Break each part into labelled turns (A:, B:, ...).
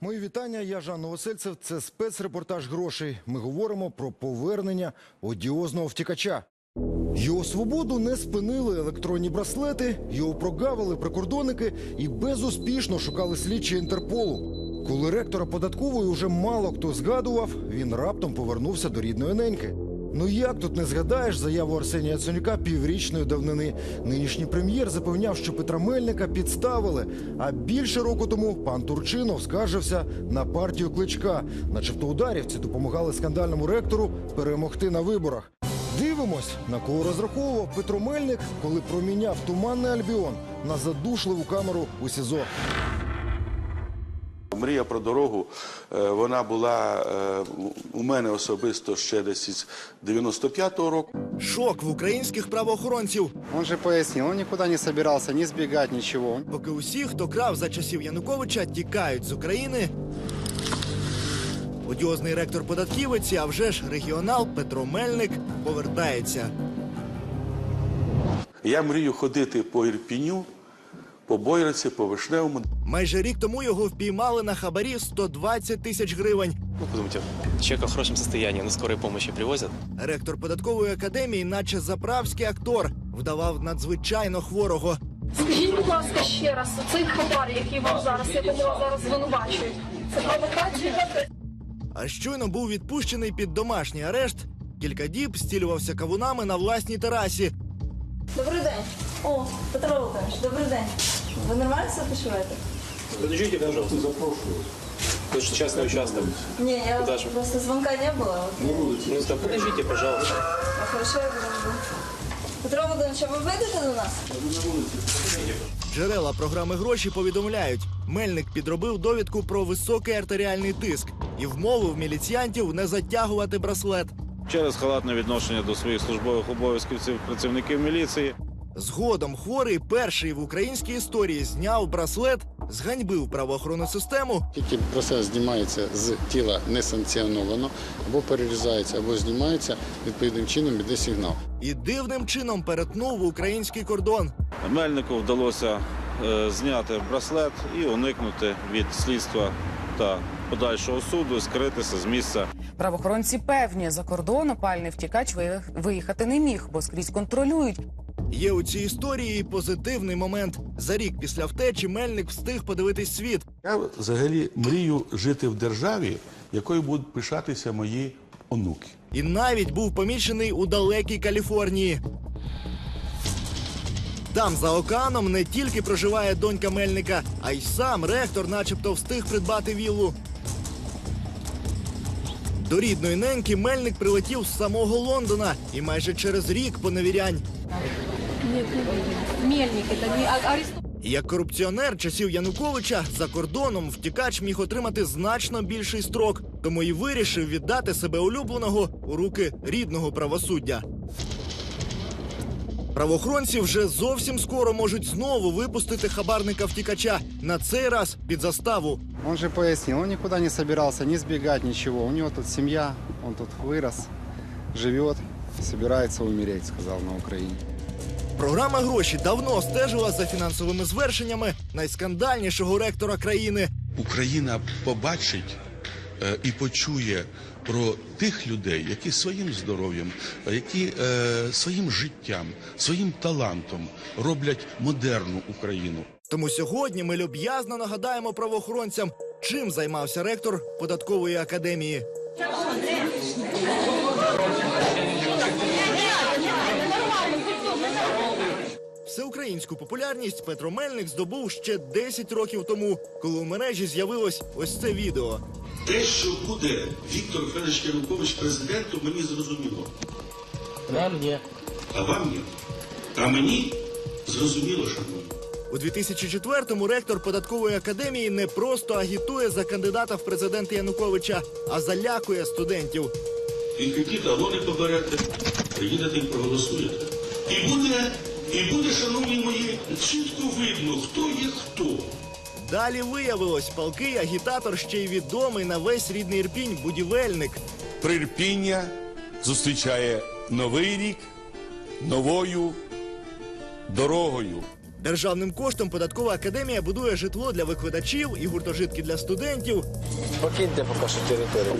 A: Мої вітання. Я Жан Новосельцев. Це спецрепортаж грошей. Ми говоримо про повернення одіозного втікача. Його свободу не спинили електронні браслети, його прогавили прикордонники і безуспішно шукали слідчі Інтерполу. Коли ректора податкової уже мало хто згадував, він раптом повернувся до рідної неньки. Ну як тут не згадаєш заяву Арсенія Яценюка піврічної давнини? Нинішній прем'єр запевняв, що Петра Мельника підставили. А більше року тому пан Турчинов скаржився на партію кличка, начебто ударівці допомагали скандальному ректору перемогти на виборах. Дивимось, на кого розраховував Петро Мельник, коли проміняв туманний Альбіон на задушливу камеру у СІЗО.
B: Мрія про дорогу, е, вона була е, у мене особисто ще десь із 95-го року.
C: Шок в українських правоохоронців.
D: Он же пояснил, он никуда не собирался ни сбегать, ничего.
C: Поки усі, хто крав за часів Януковича, тікають з України. Одіозний ректор податківиці, а вже ж регіонал Петро Мельник повертається.
B: Я мрію ходити по Ірпіню, по Бойриці, по Вишневому.
C: Майже рік тому його впіймали на хабарі 120 тисяч гривень.
E: Ну, подумайте, человека в хорошем состоянии, на скорой помощи привозят.
C: Ректор податкової академії, наче заправський актор, вдавав надзвичайно хворого.
F: Скажіть, будь ласка, ще раз, цей хабар, який вам зараз, якому вас зараз звинувачують, це провокація?
C: А щойно був відпущений під домашній арешт. Кілька діб стілювався кавунами на власній терасі.
G: Добрий день. О, Петро Володимирович, добрий день. Ви нормально себе почуваєте?
E: Подождите, пожалуйста. Запрошую. Это же частный участок.
G: Ні, я
E: Куда же?
G: просто звонка не було. От,
E: Ну, так подождите, пожалуйста.
G: а хорошо, я подожду. Петро Володимирович, а ви вийдете до нас?
C: Джерела програми гроші повідомляють, Мельник підробив довідку про високий артеріальний тиск і вмовив міліціянтів не затягувати браслет.
H: через халатне відношення до своїх службових обов'язків цих працівників міліції.
C: Згодом хворий перший в українській історії зняв браслет, зганьбив правоохоронну систему
I: Тільки процес знімається з тіла несанкціоновано, або перерізається, або знімається, відповідним чином іде сигнал.
C: і дивним чином перетнув український кордон.
H: Мельнику вдалося е, зняти браслет і уникнути від слідства та подальшого суду, скритися з місця
J: Правоохоронці певні, за кордон опальний втікач ви- виїхати не міг, бо скрізь контролюють.
C: Є у цій історії і позитивний момент. За рік після втечі Мельник встиг подивитись світ.
B: Я взагалі мрію жити в державі, якою будуть пишатися мої онуки.
C: І навіть був помічений у далекій Каліфорнії. Там за океаном не тільки проживає донька Мельника, а й сам ректор, начебто, встиг придбати віллу. До рідної неньки Мельник прилетів з самого Лондона і майже через рік поневірянь.
F: Мельник, не.
C: Як корупціонер часів Януковича за кордоном втікач міг отримати значно більший строк, тому і вирішив віддати себе улюбленого у руки рідного правосуддя. Правоохоронці вже зовсім скоро можуть знову випустити хабарника втікача на цей раз під заставу.
D: Он же пояснил, он никуда не собирался ни сбегать, ничего. У него тут семья, он тут вырос, живет, собирается умереть, сказал на Украине.
C: Програма гроші давно стежила за фінансовими звершеннями найскандальнішого ректора країни.
B: Україна побачить е, і почує про тих людей, які своїм здоров'ям, е, які е, своїм життям, своїм талантом роблять модерну Україну.
C: Тому сьогодні ми люб'язно нагадаємо правоохоронцям, чим займався ректор податкової академії. Всеукраїнську популярність Петро Мельник здобув ще 10 років тому, коли у мережі з'явилось ось це відео.
B: Те, що буде Віктор Федорович Янукович президентом, мені зрозуміло.
E: Нам ні.
B: А вам ні. А мені зрозуміло, шановні.
C: У 2004-му ректор податкової академії не просто агітує за кандидата в президенти Януковича, а залякує студентів.
B: І які талони поберете, приїдете і проголосуєте. І буде, і буде, шановні мої, чітко видно, хто є хто.
C: Далі виявилось, палкий агітатор ще й відомий на весь рідний Ірпінь будівельник.
B: Прирпіння зустрічає новий рік новою дорогою.
C: Державним коштом податкова академія будує житло для викладачів і гуртожитки для студентів.
E: Покиньте поки що територію.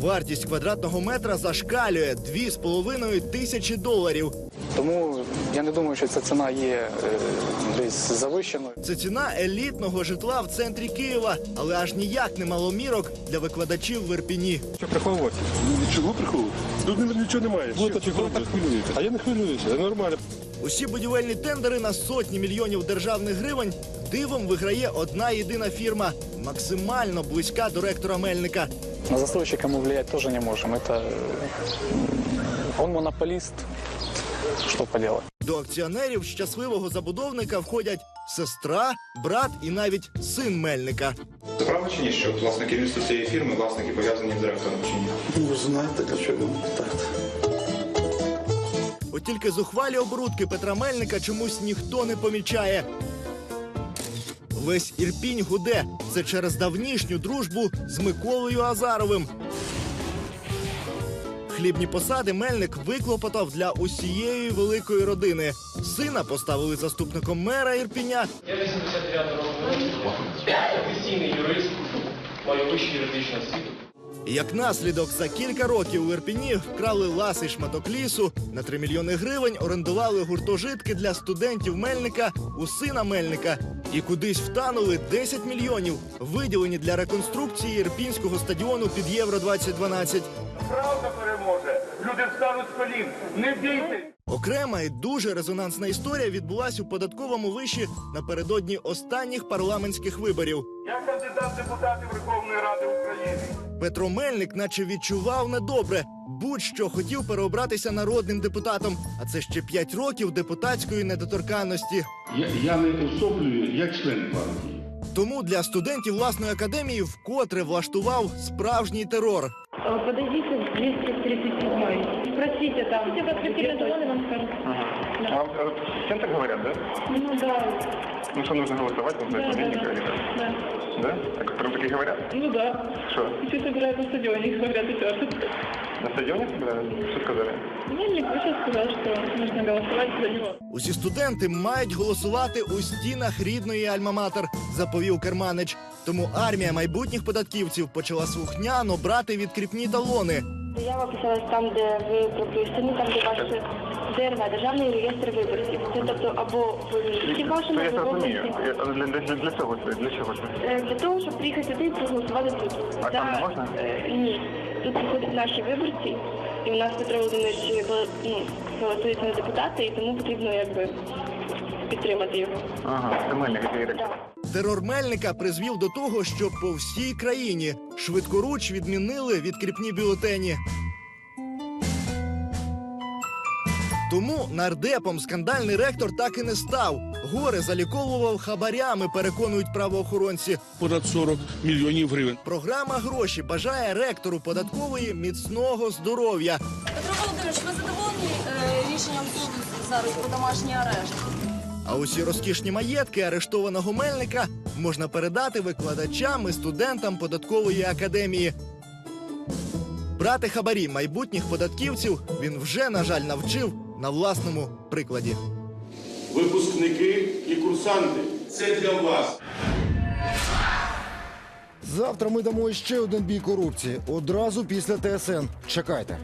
C: Вартість квадратного метра зашкалює 2,5 тисячі доларів.
E: Тому я не думаю, що ця ціна є е, десь завищеною.
C: Це ціна елітного житла в центрі Києва, але аж ніяк не маломірок для викладачів в Ірпіні.
K: Що приховувати? Ну нічого приховувати. Тут ні- нічого немає. Ви так хвилюєте. А я не хвилююся, це нормально.
C: Усі будівельні тендери на сотні мільйонів державних гривень дивом виграє одна єдина фірма, максимально близька до ректора Мельника.
E: На застройщика мы влиять тоже не можем. Это э, он монополист. Что поделать?
C: До акціонерів щасливого забудовника входять сестра, брат і навіть син Мельника.
L: Це правда чи ні, що от, власне керівництво цієї фірми, власники пов'язані з директором чи ні?
K: Ви знаєте, для чого так.
C: От тільки зухвалі оборудки Петра Мельника чомусь ніхто не помічає. Весь Ірпінь гуде. Це через давнішню дружбу з Миколою Азаровим. Хлібні посади Мельник виклопотав для усієї великої родини. Сина поставили заступником мера Ірпіня.
M: Я 85 років, професійний юрист, маю вищу юридичну освіту.
C: Як наслідок, за кілька років у Ірпіні вкрали ласий шматок лісу, на 3 мільйони гривень орендували гуртожитки для студентів Мельника у сина Мельника. І кудись втанули 10 мільйонів, виділені для реконструкції ірпінського стадіону під Євро 2012.
K: Правда переможе. Люди встануть з колін. Не бійте.
C: Окрема і дуже резонансна історія відбулась у податковому виші напередодні останніх парламентських виборів.
K: Я кандидат в депутати Верховної Ради України.
C: Петро Мельник, наче відчував недобре, будь-що хотів переобратися народним депутатом. А це ще 5 років депутатської недоторканності.
K: Я, я не особлюю як член партії.
C: Тому для студентів власної академії вкотре влаштував справжній терор.
G: Подойдите в 237 Спросите там. Если подкрепили талоны, вам скажут.
L: А, всем так говорят, да?
G: Ну да.
L: Ну что, нужно голосовать, нужно
G: Да, да, да. да.
L: Да? Так прям таки говорят?
G: Ну да.
L: Что?
G: Все собирают на стадионе, говорят, и все.
L: На стадионе собирают? Что сказали?
G: Мельник сейчас сказал, что нужно голосовать за него.
C: Усі студенти мають голосувати у стінах рідної Альма-Матер, заповів Керманич. Тому армія майбутніх податківців почала слухняно брати відкріпні талони.
G: Заява писалась там, де ви прописані, там, де ваше ДРВ, Державний реєстр виборців. Це тобто або в місті вашому,
L: я
G: або в області.
L: Я- Для, для, для чого це? Для чого це?
G: Е, Для того, щоб приїхати сюди і проголосувати тут.
L: А там не можна?
G: е, Ні. Тут приходять наші виборці, і у нас Петро Володимирович бал- ну, балотується на депутати, і тому потрібно якби підтримати його.
L: Ага, мельник.
C: Терор Мельника призвів до того, що по всій країні швидкоруч відмінили відкріпні бюлетені. Тому нардепом скандальний ректор так і не став. Горе заліковував хабарями, переконують правоохоронці.
B: Понад 40 мільйонів гривень.
C: Програма гроші бажає ректору податкової міцного здоров'я.
F: Петро Володимирович, ви задоволені е, рішенням суду зараз про домашній арешт?
C: А усі розкішні маєтки арештованого мельника можна передати викладачам і студентам податкової академії. Брати хабарі майбутніх податківців він вже, на жаль, навчив на власному прикладі.
B: Випускники і курсанти. Це для вас.
A: Завтра ми дамо ще один бій корупції. Одразу після ТСН. Чекайте.